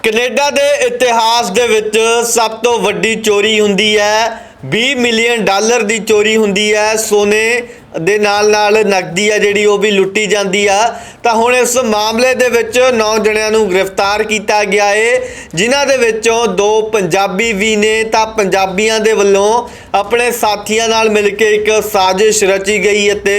Canada ਦੇ ਇਤਿਹਾਸ ਦੇ ਵਿੱਚ ਸਭ ਤੋਂ ਵੱਡੀ ਚੋਰੀ ਹੁੰਦੀ ਹੈ 20 ਮਿਲੀਅਨ ਡਾਲਰ ਦੀ ਚੋਰੀ ਹੁੰਦੀ ਹੈ, ਸੋਨੇ ਦੇ ਨਾਲ ਨਾਲ ਨਕਦੀ ਆ ਜਿਹੜੀ ਉਹ ਵੀ ਲੁੱਟੀ ਜਾਂਦੀ ਆ। ਤਾਂ ਹੁਣ ਇਸ ਮਾਮਲੇ ਦੇ ਵਿੱਚ 9 ਜਣਿਆਂ ਨੂੰ ਗ੍ਰਿਫਤਾਰ ਕੀਤਾ ਗਿਆ ਏ, ਜਿਨ੍ਹਾਂ ਦੇ ਵਿੱਚੋਂ ਦੋ ਪੰਜਾਬੀ ਵੀ ਨੇ। ਤਾਂ ਪੰਜਾਬੀਆਂ ਦੇ ਵੱਲੋਂ ਆਪਣੇ ਸਾਥੀਆਂ ਨਾਲ ਮਿਲ ਕੇ ਇੱਕ ਸਾਜ਼ਿਸ਼ ਰਚੀ ਗਈ ਅਤੇ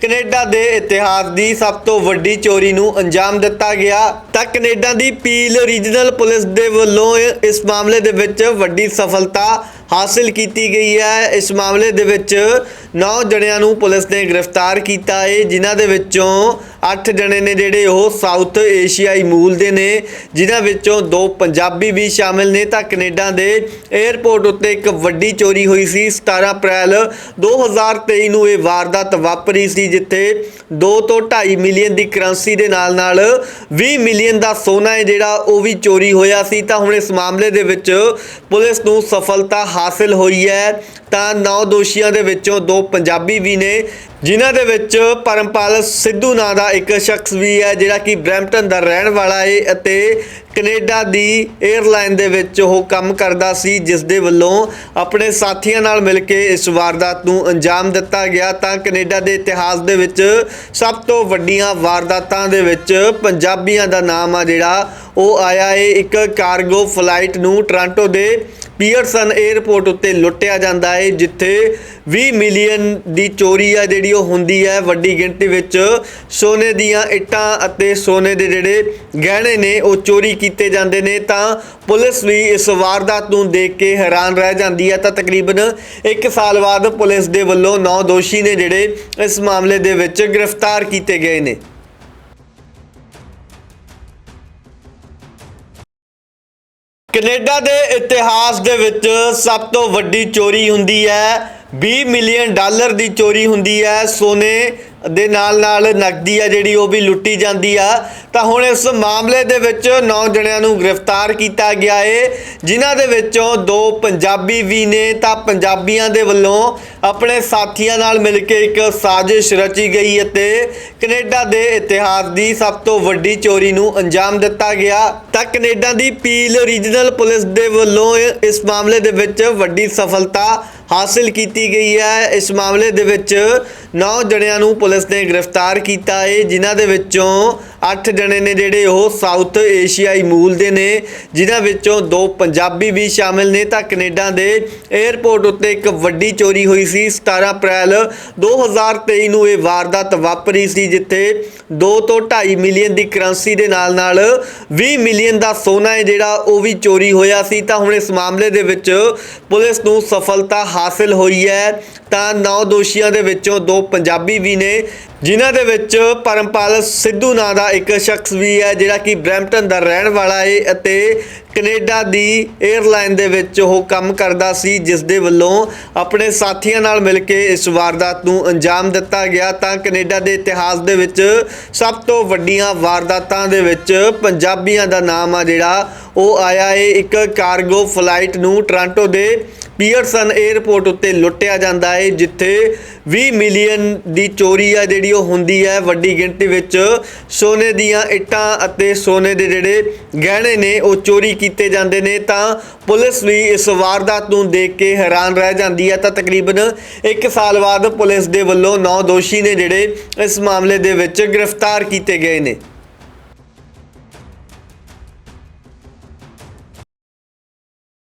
ਕੈਨੇਡਾ ਦੇ ਇਤਿਹਾਸ ਦੀ ਸਭ ਤੋਂ ਵੱਡੀ ਚੋਰੀ ਨੂੰ ਅੰਜਾਮ ਦਿੱਤਾ ਗਿਆ। ਤਾਂ ਕੈਨੇਡਾ ਦੀ ਪੀਲ ਰੀਜਨਲ ਪੁਲਿਸ ਦੇ ਵੱਲੋਂ ਇਸ ਮਾਮਲੇ ਦੇ ਵਿੱਚ ਵੱਡੀ ਸਫਲਤਾ ਹਾਸਲ ਕੀਤੀ ਗਈ ਹੈ। ਇਸ ਮਾਮਲੇ ਦੇ ਵਿੱਚ 9 ਜਣਿਆਂ ਨੂੰ ਪੁਲਿਸ ਨੇ ਗ੍ਰਿਫਤਾਰ ਕੀਤਾ ਹੈ ਜਿਨ੍ਹਾਂ ਦੇ ਵਿੱਚੋਂ 8 ਜਣੇ ਨੇ ਜਿਹੜੇ ਉਹ ਸਾਊਥ ਏਸ਼ੀਆਈ ਮੂਲ ਦੇ ਨੇ, ਜਿਨ੍ਹਾਂ ਵਿੱਚੋਂ ਦੋ ਪੰਜਾਬੀ ਵੀ ਸ਼ਾਮਿਲ ਨੇ ਤਾਂ ਕੈਨੇਡਾ ਦੇ 에ਅਰਪੋਰਟ ਉੱਤੇ ਇੱਕ ਵੱਡੀ ਚੋਰੀ ਹੋਈ ਸੀ। 17 ਅਪ੍ਰੈਲ 2023 ਨੂੰ ਇਹ ਵਾਰਦਾਤ ਵਾਪਰੀ ਸੀ, ਜਿੱਥੇ 2 ਤੋਂ 2.5 ਮਿਲੀਅਨ ਦੀ ਕਰੰਸੀ ਦੇ ਨਾਲ ਨਾਲ 20 ਮਿਲੀਅਨ ਦਾ ਸੋਨਾ ਹੈ ਜਿਹੜਾ ਉਹ ਵੀ ਚੋਰੀ ਹੋਇਆ ਸੀ। ਤਾਂ ਹੁਣ ਇਸ ਮਾਮਲੇ ਦੇ ਵਿੱਚ ਪੁਲਿਸ ਨੂੰ ਸਫਲਤਾ ਹਾਸਲ ਹੋਈ ਹੈ। ਤਾਂ 9 ਦੋਸ਼ੀਆਂ ਦੇ ਵਿੱਚੋਂ ਦੋ ਪੰਜਾਬੀ ਵੀ ਨੇ। ਜਿਨ੍ਹਾਂ ਦੇ ਵਿੱਚ ਪਰਮਪਾਲ ਸਿੱਧੂ ਨਾਂ ਦਾ ਇੱਕ ਸ਼ਖਸ ਵੀ ਹੈ, ਜਿਹੜਾ ਕਿ ਬ੍ਰੈਂਪਟਨ ਦਾ ਰਹਿਣ ਵਾਲਾ ਹੈ ਅਤੇ ਕੈਨੇਡਾ ਦੀ 에ਅਰਲਾਈਨ ਦੇ ਵਿੱਚ ਉਹ ਕੰਮ ਕਰਦਾ ਸੀ, ਜਿਸ ਦੇ ਵੱਲੋਂ ਆਪਣੇ ਸਾਥੀਆਂ ਨਾਲ ਮਿਲ ਕੇ ਇਸ ਵਾਰਦਾਤ ਨੂੰ ਅੰਜਾਮ ਦਿੱਤਾ ਗਿਆ। ਤਾਂ ਕੈਨੇਡਾ ਦੇ ਇਤਿਹਾਸ ਦੇ ਵਿੱਚ ਸਭ ਤੋਂ ਵੱਡੀਆਂ ਵਾਰਦਾਤਾਂ ਦੇ ਵਿੱਚ ਪੰਜਾਬੀਆਂ ਦਾ ਨਾਮ ਆ ਜਿਹੜਾ, ਉਹ ਆਇਆ ਹੈ ਇੱਕ ਕਾਰਗੋ ਫਲਾਈਟ ਨੂੰ ਟੋਰਾਂਟੋ ਦੇ ਪੀਅਰਸਨ 에ਅਰਪੋਰਟ ਉੱਤੇ ਲੁੱਟਿਆ ਜਾਂਦਾ ਹੈ ਜਿੱਥੇ 20 ਮਿਲੀਅਨ ਦੀ ਚੋਰੀ ਆ ਜਿਹੜੀ ਉਹ ਹੁੰਦੀ ਹੈ। ਵੱਡੀ ਗਿਣਤੀ ਵਿੱਚ ਸੋਨੇ ਦੀਆਂ ਇੱਟਾਂ ਅਤੇ ਸੋਨੇ ਦੇ ਜਿਹੜੇ ਗਹਿਣੇ ਨੇ, ਉਹ ਚੋਰੀ ਕੀਤੇ ਜਾਂਦੇ ਨੇ। ਤਾਂ ਪੁਲਿਸ ਵੀ ਇਸ ਵਾਰਦਾਤ ਨੂੰ ਦੇਖ ਕੇ ਹੈਰਾਨ ਰਹਿ ਜਾਂਦੀ ਹੈ। ਤਾਂ ਤਕਰੀਬਨ 1 ਸਾਲ ਬਾਅਦ ਪੁਲਿਸ ਦੇ ਵੱਲੋਂ 9 ਦੋਸ਼ੀ ਨੇ ਜਿਹੜੇ ਇਸ ਮਾਮਲੇ ਦੇ ਵਿੱਚ ਗ੍ਰਿਫਤਾਰ ਕੀਤੇ ਗਏ ਨੇ। ਕੈਨੇਡਾ ਦੇ ਇਤਿਹਾਸ ਦੇ ਵਿੱਚ ਸਭ ਤੋਂ ਵੱਡੀ ਚੋਰੀ ਹੁੰਦੀ ਹੈ 20 ਮਿਲੀਅਨ ਡਾਲਰ ਦੀ ਚੋਰੀ ਹੁੰਦੀ ਹੈ, ਸੋਨੇ ਦੇ ਨਾਲ ਨਾਲ ਨਕਦੀ ਆ ਜਿਹੜੀ ਉਹ ਵੀ ਲੁੱਟੀ ਜਾਂਦੀ ਆ। ਤਾਂ ਹੁਣ ਇਸ ਮਾਮਲੇ ਦੇ ਵਿੱਚ 9 ਜਣਿਆਂ ਨੂੰ ਗ੍ਰਿਫਤਾਰ ਕੀਤਾ ਗਿਆ ਏ, ਜਿਨ੍ਹਾਂ ਦੇ ਵਿੱਚੋਂ ਦੋ ਪੰਜਾਬੀ ਵੀ ਨੇ। ਤਾਂ ਪੰਜਾਬੀਆਂ ਦੇ ਵੱਲੋਂ ਆਪਣੇ ਸਾਥੀਆਂ ਨਾਲ ਮਿਲ ਕੇ ਇੱਕ ਸਾਜ਼ਿਸ਼ ਰਚੀ ਗਈ ਅਤੇ ਕੈਨੇਡਾ ਦੇ ਇਤਿਹਾਸ ਦੀ ਸਭ ਤੋਂ ਵੱਡੀ ਚੋਰੀ ਨੂੰ ਅੰਜਾਮ ਦਿੱਤਾ ਗਿਆ। ਤਾਂ ਕੈਨੇਡਾ ਦੀ ਪੀਲ ਰੀਜਨਲ ਪੁਲਿਸ ਦੇ ਵੱਲੋਂ ਇਸ ਮਾਮਲੇ ਦੇ ਵਿੱਚ ਵੱਡੀ ਸਫਲਤਾ ਹਾਸਲ ਕੀਤੀ ਗਈ ਹੈ। ਇਸ ਮਾਮਲੇ ਦੇ ਵਿੱਚ 9 ਜਣਿਆਂ ਨੂੰ ਪੁਲਿਸ ਨੇ ਗ੍ਰਿਫਤਾਰ ਕੀਤਾ ਹੈ, ਜਿਨ੍ਹਾਂ ਦੇ ਵਿੱਚੋਂ 8 ਜਣੇ ਨੇ ਜਿਹੜੇ ਉਹ ਸਾਊਥ ਏਸ਼ੀਆਈ ਮੂਲ ਦੇ ਨੇ, ਜਿਨ੍ਹਾਂ ਵਿੱਚੋਂ ਦੋ ਪੰਜਾਬੀ ਵੀ ਸ਼ਾਮਿਲ ਨੇ ਤਾਂ ਕੈਨੇਡਾ ਦੇ 에ਅਰਪੋਰਟ ਉੱਤੇ ਇੱਕ ਵੱਡੀ ਚੋਰੀ ਹੋਈ ਸੀ। 17 ਅਪ੍ਰੈਲ 2023 ਨੂੰ ਇਹ ਵਾਰਦਾਤ ਵਾਪਰੀ ਸੀ, ਜਿੱਥੇ 2 ਤੋਂ 2.5 ਮਿਲੀਅਨ ਦੀ ਕਰੰਸੀ ਦੇ ਨਾਲ ਨਾਲ 20 ਮਿਲੀਅਨ ਦਾ ਸੋਨਾ ਹੈ ਜਿਹੜਾ ਉਹ ਵੀ ਚੋਰੀ ਹੋਇਆ ਸੀ। ਤਾਂ ਹੁਣ ਇਸ ਮਾਮਲੇ ਦੇ ਵਿੱਚ ਪੁਲਿਸ ਨੂੰ ਸਫਲਤਾ ਹਾਸਲ ਹੋਈ ਹੈ। ਤਾਂ ਨੌ ਦੋਸ਼ੀਆਂ ਦੇ ਵਿੱਚੋਂ ਦੋ ਪੰਜਾਬੀ ਵੀ ਨੇ, ਜਿਨ੍ਹਾਂ ਦੇ ਵਿੱਚ ਪਰਮਪਾਲ ਸਿੱਧੂ ਨਾਂ ਦਾ ਇੱਕ ਸ਼ਖਸ ਵੀ ਹੈ ਜਿਹੜਾ ਕਿ ਬ੍ਰੈਂਪਟਨ ਦਾ ਰਹਿਣ ਵਾਲਾ ਹੈ ਅਤੇ ਕੈਨੇਡਾ ਦੀ 에ਅਰਲਾਈਨ ਦੇ ਵਿੱਚ ਉਹ ਕੰਮ ਕਰਦਾ ਸੀ, ਜਿਸ ਦੇ ਵੱਲੋਂ ਆਪਣੇ ਸਾਥੀਆਂ ਨਾਲ ਮਿਲ ਕੇ ਇਸ ਵਾਰਦਾਤ ਨੂੰ ਅੰਜਾਮ ਦਿੱਤਾ ਗਿਆ। ਤਾਂ ਕੈਨੇਡਾ ਦੇ ਇਤਿਹਾਸ ਦੇ ਵਿੱਚ ਸਭ ਤੋਂ ਵੱਡੀਆਂ ਵਾਰਦਾਤਾਂ ਦੇ ਵਿੱਚ ਪੰਜਾਬੀਆਂ ਦਾ ਨਾਮ ਆ ਜਿਹੜਾ, ਉਹ ਆਇਆ ਏ ਇੱਕ ਕਾਰਗੋ ਫਲਾਈਟ ਨੂੰ ਟੋਰਾਂਟੋ ਦੇ ਪੀਅਰਸਨ 에ਅਰਪੋਰਟ ਉੱਤੇ ਲੁੱਟਿਆ ਜਾਂਦਾ ਹੈ ਜਿੱਥੇ 20 ਮਿਲੀਅਨ ਦੀ ਚੋਰੀ ਆ ਜਿਹੜੀ ਉਹ ਹੁੰਦੀ ਹੈ। ਵੱਡੀ ਗਿਣਤੀ ਵਿੱਚ ਸੋਨੇ ਦੀਆਂ ਇੱਟਾਂ ਅਤੇ ਸੋਨੇ ਦੇ ਜਿਹੜੇ ਗਹਿਣੇ ਨੇ, ਉਹ ਚੋਰੀ ਕੀਤੇ ਜਾਂਦੇ ਨੇ। ਤਾਂ ਪੁਲਿਸ ਵੀ ਇਸ ਵਾਰਦਾਤ ਨੂੰ ਦੇਖ ਕੇ ਹੈਰਾਨ ਰਹਿ ਜਾਂਦੀ ਹੈ। ਤਾਂ ਤਕਰੀਬਨ 1 ਸਾਲ ਬਾਅਦ ਪੁਲਿਸ ਦੇ ਵੱਲੋਂ 9 ਦੋਸ਼ੀ ਨੇ ਜਿਹੜੇ ਇਸ ਮਾਮਲੇ ਦੇ ਵਿੱਚ ਗ੍ਰਿਫਤਾਰ ਕੀਤੇ ਗਏ ਨੇ।